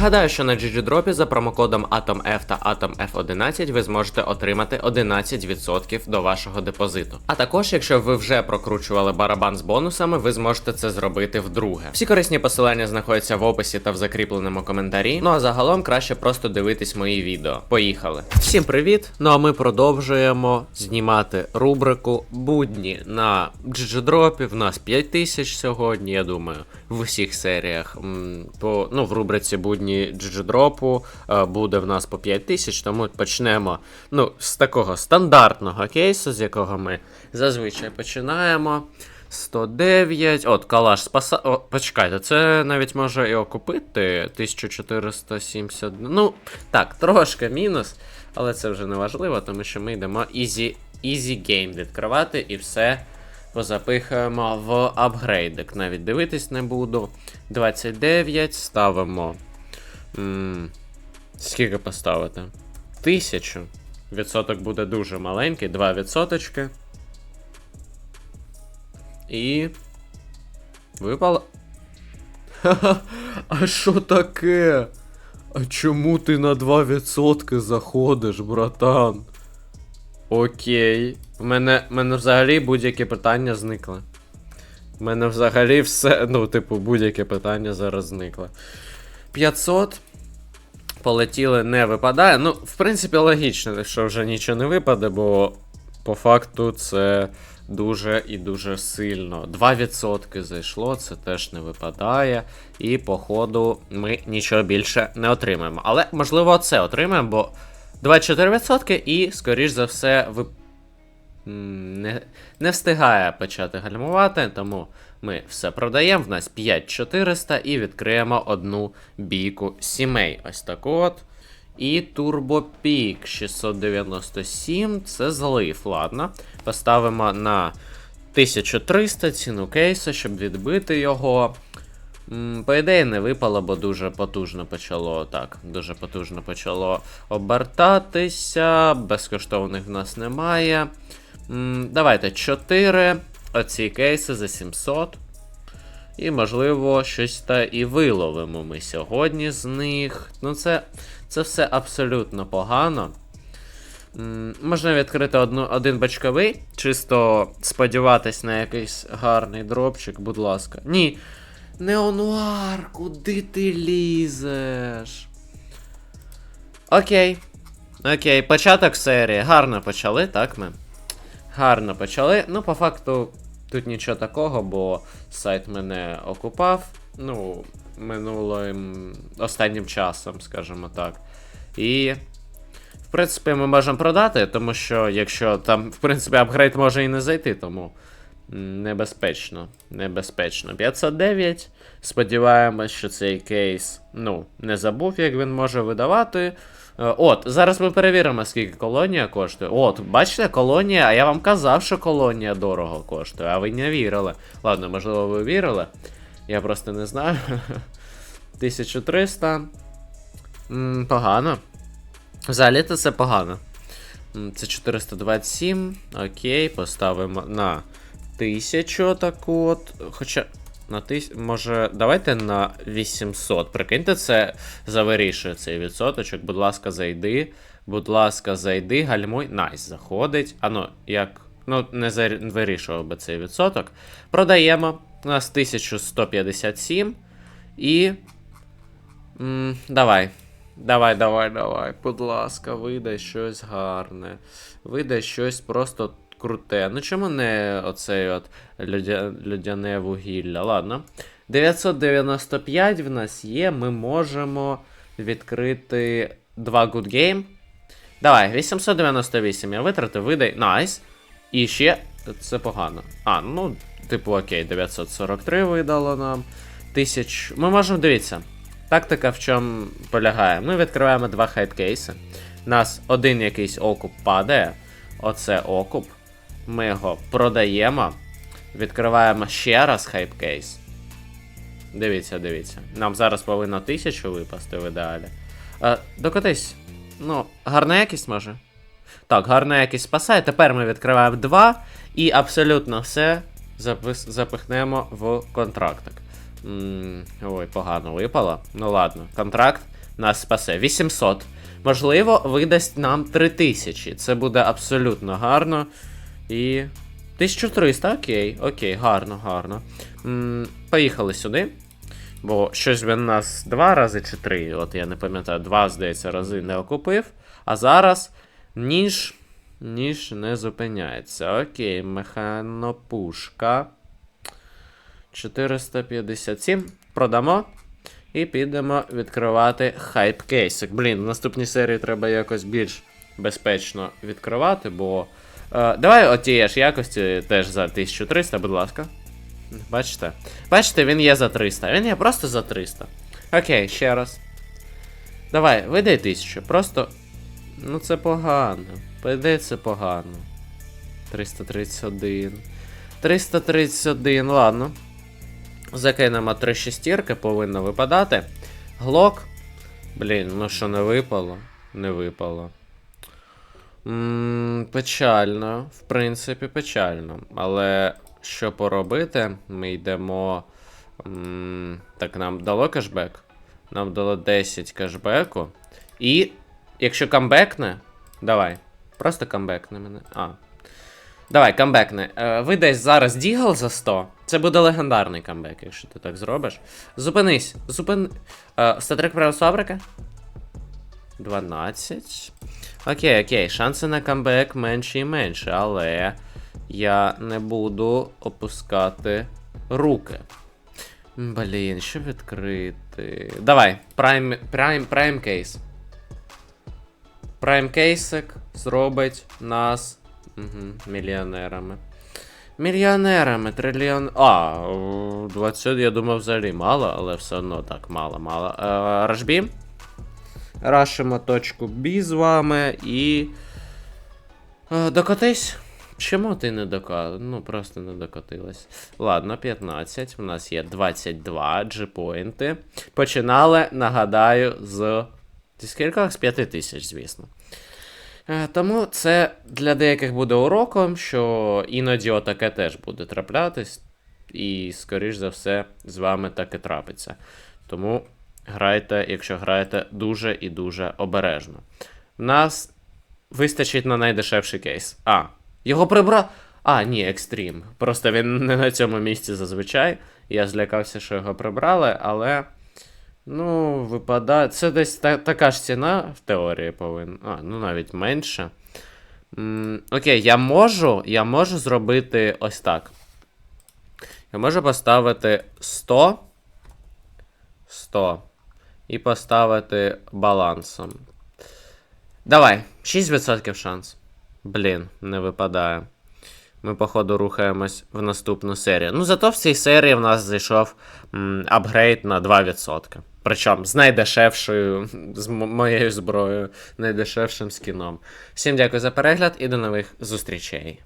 Нагадаю, що на GGDrop за промокодом AtomF та AtomF11 ви зможете отримати 11% до вашого депозиту. А також, якщо ви вже прокручували барабан з бонусами, ви зможете це зробити вдруге. Всі корисні посилання знаходяться в описі та в закріпленому коментарі. Ну а загалом краще просто дивитись мої відео. Поїхали! Всім привіт! Ну а ми продовжуємо знімати рубрику будні на GGDrop. В нас 5000 сьогодні, я думаю, в усіх серіях. По, ну, в рубриці будні GGDrop е, буде в нас по 5000, тому почнемо ну, з такого стандартного кейсу, з якого ми зазвичай починаємо. 109. От, калаш спаса. О, почекайте, це навіть може і окупити. 1470. Ну, так, трошки мінус, але це вже не важливо, тому що ми йдемо easy, easy game відкривати і все позапихаємо в апгрейдик. Навіть дивитись не буду. 29 ставимо. М, скільки поставити? 1000. Відсоток буде дуже маленький, 2 відсоточки. І. Випало. Ха-ха, а що таке? А чому ти на 2% заходиш, братан? Окей. В мене, в мене взагалі будь-які питання зникли. В мене взагалі все. Ну, типу, будь-яке питання зараз зникло. 500. Полетіли, не випадає. Ну, в принципі, логічно, що вже нічого не випаде, бо по факту це дуже і дуже сильно. 2% зайшло, це теж не випадає. І, походу, ми нічого більше не отримаємо. Але, можливо, це отримаємо, бо 24% і, скоріш за все, ви... не, не встигає почати гальмувати, тому ми все продаємо. В нас 5400 і відкриємо одну бійку сімей. Ось таку от. І Peak 697, це злив, ладно. Поставимо на 1300 ціну кейсу, щоб відбити його. По ідеї, не випало, бо дуже потужно почало так. Дуже потужно почало обертатися. Безкоштовних в нас немає. Давайте 4 оці кейси за 700. І, можливо, щось та і виловимо ми сьогодні з них. Ну, це, це все абсолютно погано. Можна відкрити одну, один бачковий, чисто сподіватись на якийсь гарний дропчик, будь ласка. Ні. Неонуар, куди ти лізеш? Окей. Окей, початок серії. Гарно почали, так ми? Гарно почали. Ну, по факту, тут нічого такого, бо сайт мене окупав. Ну, минулим останнім часом, скажімо так. І. В принципі, ми можемо продати, тому що якщо там, в принципі, апгрейд може і не зайти, тому небезпечно. Небезпечно. 509. Сподіваємось, що цей кейс, ну, не забув, як він може видавати. Е, От, зараз ми перевіримо, скільки колонія коштує. От, бачите, колонія, а я вам казав, що колонія дорого коштує, а ви не вірили. Ладно, можливо, ви вірили. Я просто не знаю. 1300. М, Погано. Взагалі-то це погано. Це 427. Окей, поставимо на 1000 таку от. Хоча. На тис... Може, давайте на 800. Прикиньте, це завирішує цей відсоточок. Будь ласка, зайди. Будь ласка, зайди, гальмуй. Найс, заходить. А ну, як. Ну, не вирішував би цей відсоток. Продаємо. У нас 1157. І. М, давай. Давай, давай, давай. Будь ласка, видай щось гарне. Видай щось просто круте. Ну чому не оцей от людя... людяне вугілля? Ладно. 995 в нас є. Ми можемо відкрити два good game. Давай, 898 я витратив, видай. Найс. І ще. Це погано. А, ну, типу, окей, 943 видало нам. Тисяч. Ми можемо дивіться. Тактика в чому полягає? Ми відкриваємо два хайпкейси. У нас один якийсь окуп падає. Оце окуп. Ми його продаємо. Відкриваємо ще раз хайпкейс. Дивіться, дивіться. Нам зараз повинно 1000 випасти в ідеалі. А, докотись. Ну, гарна якість може. Так, гарна якість спасає. Тепер ми відкриваємо два і абсолютно все запихнемо в контрактик. М, Ой, погано випало. Ну ладно, контракт нас спасе. 800. Можливо, видасть нам 3000. Це буде абсолютно гарно. І. 1300, окей, окей, гарно, гарно. М, Поїхали сюди. Бо щось він нас два рази чи три, от я не пам'ятаю, два, здається, рази не окупив. А зараз ніж. Ніж не зупиняється. Окей, механопушка. 457. Продамо. І підемо відкривати хайп кейсик. Блін, в наступній серії треба якось більш безпечно відкривати, бо. Е, давай от тієї ж якості теж за 1300, будь ласка. Бачите? Бачите, він є за 300. Він є просто за 300. Окей, ще раз. Давай, видай 1000. Просто. Ну це погано. Видай це погано. 331. 331, ладно. Закинемо три шестірки, повинно випадати. Глок. Блін, ну що не випало? Не випало. Печально, в принципі, печально. Але що поробити? Ми йдемо. так, нам дало кешбек. Нам дало 10 кешбеку. І. Якщо камбекне. Давай. Просто камбекне мене. А. Давай, камбекне. Е, ви десь зараз дігл за 100. Це буде легендарний камбек, якщо ти так зробиш. Зупинись. Зупин. Е, статрик правил фабрики? 12. Окей, окей. Шанси на камбек менші і менші, але я не буду опускати руки. Блін, що відкрити? Давай, прайм, прайм кейс. Прайм кейсик зробить нас угу, мільйонерами. Мільйонерами, трильйон. А, 20, я думав, взагалі мало, але все одно так, мало, мало. Е, Рашбі. Рашимо B з вами і. Е, докотись. Чому ти не дока... Ну, просто не докотилась. Ладно, 15. У нас є 22 джипоінти. Починали, нагадаю, з. Зі скількох? З 5 тисяч, звісно. Е, Тому це для деяких буде уроком, що іноді отаке теж буде траплятись, і, скоріш за все, з вами так і трапиться. Тому грайте, якщо граєте, дуже і дуже обережно. У нас вистачить на найдешевший кейс. А, його прибра. А, ні, екстрім. Просто він не на цьому місці зазвичай. Я злякався, що його прибрали, але. Ну, випадає. Це десь та, така ж ціна в теорії повинна. А, ну навіть менше. М, окей, я можу. Я можу зробити ось так. Я можу поставити 100. 100. І поставити балансом. Давай, 6% шанс. Блін, не випадає. Ми, походу, рухаємось в наступну серію. Ну, зато в цій серії в нас зайшов м, апгрейд на 2%. Причому з найдешевшою, з моєю зброєю, найдешевшим скіном. Всім дякую за перегляд і до нових зустрічей.